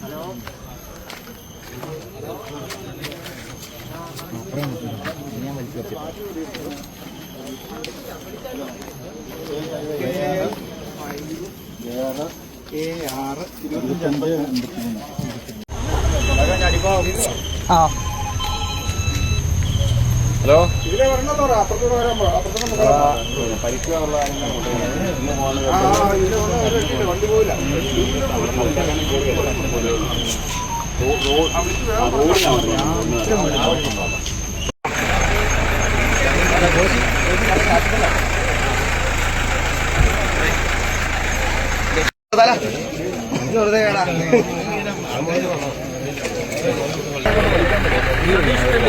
Hello. ഞാൻ വലിച്ചു K ആറ് ഇരുപത്തഞ്ച് അമ്പത് അമ്പത്തി മൂന്ന് ആ ഹലോ വെറുതെ കേടാ ഇഷ്ടമില്ല.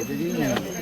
Jadi.